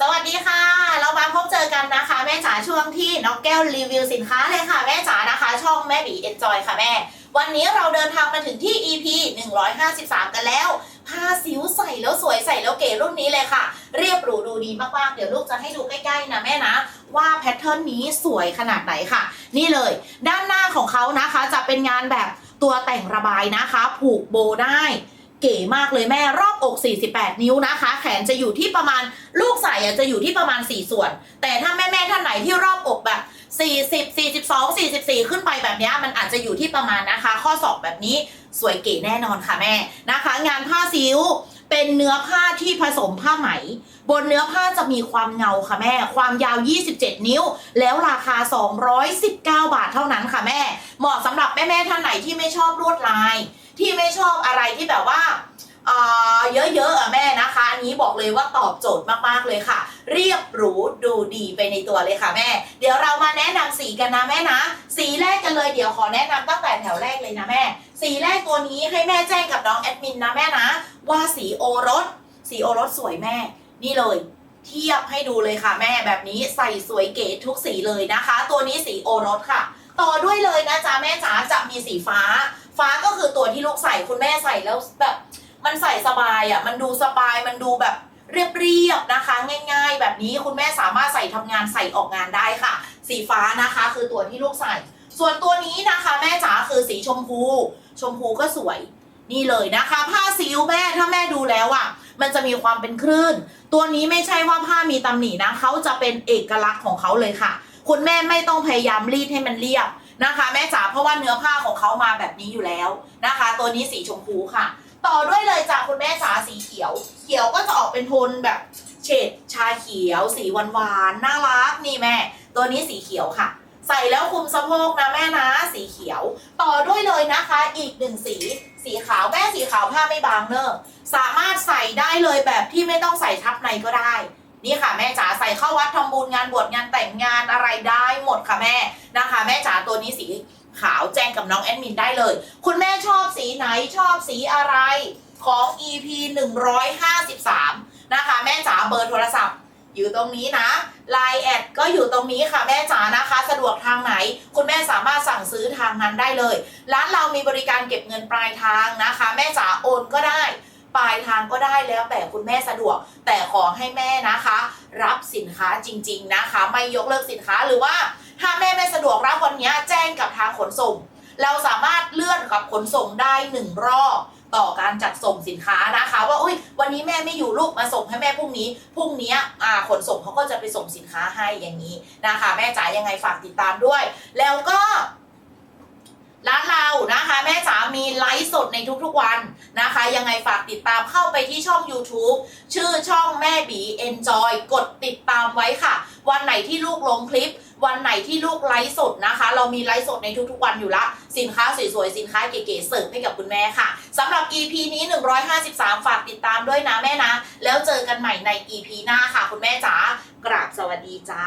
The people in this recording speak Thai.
สวัสดีค่ะ เรามาพบเจอกันนะคะ แม่จ๋าช่วงที่น้องแก้วรีวิวสินค้าเลยค่ะ แม่จ๋านะคะ ช่องแม่บีเอ็นจอยค่ะแม่ วันนี้เราเดินทางมาถึงที่ EP 153 กันแล้วผ้าซิวใส่แล้วสวยใส่แล้วเก๋รุ่นนี้เลยค่ะ เรียบหรูดูดีมากๆ เดี๋ยวลูกจะให้ดูใกล้ๆนะแม่นะ ว่าแพทเทิร์นนี้สวยขนาดไหนค่ะ นี่เลย ด้านหน้าของเขานะคะจะเป็นงานแบบตัวแต่งระบายนะคะ ผูกโบได้ เก๋มากเลยแม่รอบอก 48 นิ้วนะคะ แขนจะอยู่ที่ประมาณลูกใส่จะอยู่ที่ประมาณ 4 ส่วน แต่ถ้าแม่แม่ท่านไหนที่รอบอกแบบ40 42 44 ขึ้นไปแบบนี้มันอาจจะอยู่ที่ประมาณนะคะ ข้อศอกแบบนี้สวยเก๋แน่นอนค่ะแม่นะคะ งานผ้าซิว เป็นเนื้อผ้าที่ผสมผ้าไหม บนเนื้อผ้าจะมีความเงาค่ะแม่ ความยาว 27 นิ้ว แล้วราคา 219 บาทเท่านั้นค่ะแม่ เหมาะสำหรับแม่ๆท่านไหนที่ไม่ชอบลวดลาย ที่ไม่ชอบอะไรที่แบบว่า เอ่อเยอะๆอะแม่นะคะ อันนี้บอกเลยว่าตอบโจทย์มากๆเลยค่ะ เรียบหรูดูดีไปในตัวเลยค่ะแม่ เดี๋ยวเรามาแนะนำสีกันนะแม่นะ สีแรกกันเลยเดี๋ยวขอแนะนำตั้งแต่แถวแรกเลยนะแม่ สีแรกตัวนี้ให้แม่แจ้งกับน้องแอดมินนะแม่นะ ว่าสีโอรส สีโอรสสวยแม่ นี่เลยเทียบให้ดูเลยค่ะแม่แบบนี้ใส่สวยเก๋ทุกสีเลยนะคะ ตัวนี้สีโอรสค่ะ ต่อด้วยเลยนะจ๊ะแม่จ๋าจะมีสีฟ้า ฟ้าก็คือตัวที่ลูกใส่คุณแม่ใส่แล้วแบบ มันใส่สบายอะมันดูสบายมันดูแบบเรียบๆนะคะ ง่าย ๆ แบบนี้คุณแม่สามารถใส่ทำงานใส่ออกงานได้ค่ะ สีฟ้านะคะ คือตัวที่ลูกใส่ ส่วนตัวนี้นะคะ แม่จ๋าคือสีชมพู ชมพูก็สวยนี่เลยนะคะ ผ้าซิวแม่ถ้าแม่ดูแล้วอะ มันจะมีความเป็นคลื่น ตัวนี้ไม่ใช่ว่าผ้ามีตำหนินะเขาจะเป็นเอกลักษณ์ของเขาเลยค่ะ คุณแม่ไม่ต้องพยายามรีดให้มันเรียบนะคะ แม่จ๋าเพราะว่าเนื้อผ้าของเขามาแบบนี้อยู่แล้วนะคะ ตัวนี้สีชมพูค่ะ ต่อด้วยเลยจ้ะคุณแม่จ๋าสีเขียว เขียวก็จะออกเป็นโทนแบบเฉดชาเขียว สีหวานๆน่ารักนี่แม่ ตัวนี้สีเขียวค่ะ ใส่แล้วคุมสะโพกนะแม่นะ สีเขียว ต่อด้วยเลยนะคะ อีกหนึ่งสี สีขาวแม่สีขาวผ้าไม่บางเนอะสามารถใส่ได้เลยแบบที่ไม่ต้องใส่ทับในก็ได้นี่ค่ะแม่จ๋าใส่เข้าวัดทำบุญงานบวชงานแต่งงานอะไรได้หมดค่ะแม่นะคะ แม่จ๋าตัวนี้สี ขาวแจ้งกับน้องแอดมินได้เลย คุณแม่ชอบสีไหนชอบสีอะไรของ EP 153 นะคะ แม่จ๋าเบอร์โทรศัพท์อยู่ตรงนี้นะ Line แอดก็อยู่ตรงนี้ค่ะแม่จ๋านะคะ สะดวกทางไหน คุณแม่สามารถสั่งซื้อทางนั้นได้เลย ร้านเรามีบริการเก็บเงินปลายทางนะคะ แม่จ๋าโอนก็ได้ ปลายทางก็ได้แล้วแต่คุณแม่สะดวก แต่ขอให้แม่นะคะ รับสินค้าจริง ๆนะคะ ไม่ยกเลิกสินค้าหรือว่า ถ้าแม่ไม่สะดวกรับวันนี้แจ้งกับทางขนส่ง เราสามารถเลื่อนกับขนส่งได้หนึ่งรอบต่อการจัดส่งสินค้านะคะ ว่าอุ้ยวันนี้แม่ไม่อยู่ลูกมาส่งให้แม่พรุ่งนี้พรุ่งนี้อ่าขนส่งเขาก็จะไปส่งสินค้าให้อย่างนี้นะคะ แม่จ๋ายังไงฝากติดตามด้วย แล้วก็ร้านเรานะคะ แม่จ๋ามีไลฟ์สดในทุกๆวันนะคะ ยังไงฝากติดตามเข้าไปที่ช่อง YouTube ชื่อช่องแม่บี Enjoy กดติดตามไว้ค่ะ วันไหนที่ลูกลงคลิป วันไหนที่ลูกไลฟ์สดนะคะ เรามีไลฟ์สดในทุกๆวันอยู่ละ สินค้าสวยๆ สินค้าเก๋ๆเสิร์ฟให้กับคุณแม่ค่ะสำหรับ EP นี้ 153 ฝากติดตามด้วยนะแม่นะ แล้วเจอกันใหม่ใน EP หน้าค่ะ คุณแม่จ๋ากราบสวัสดีจ้า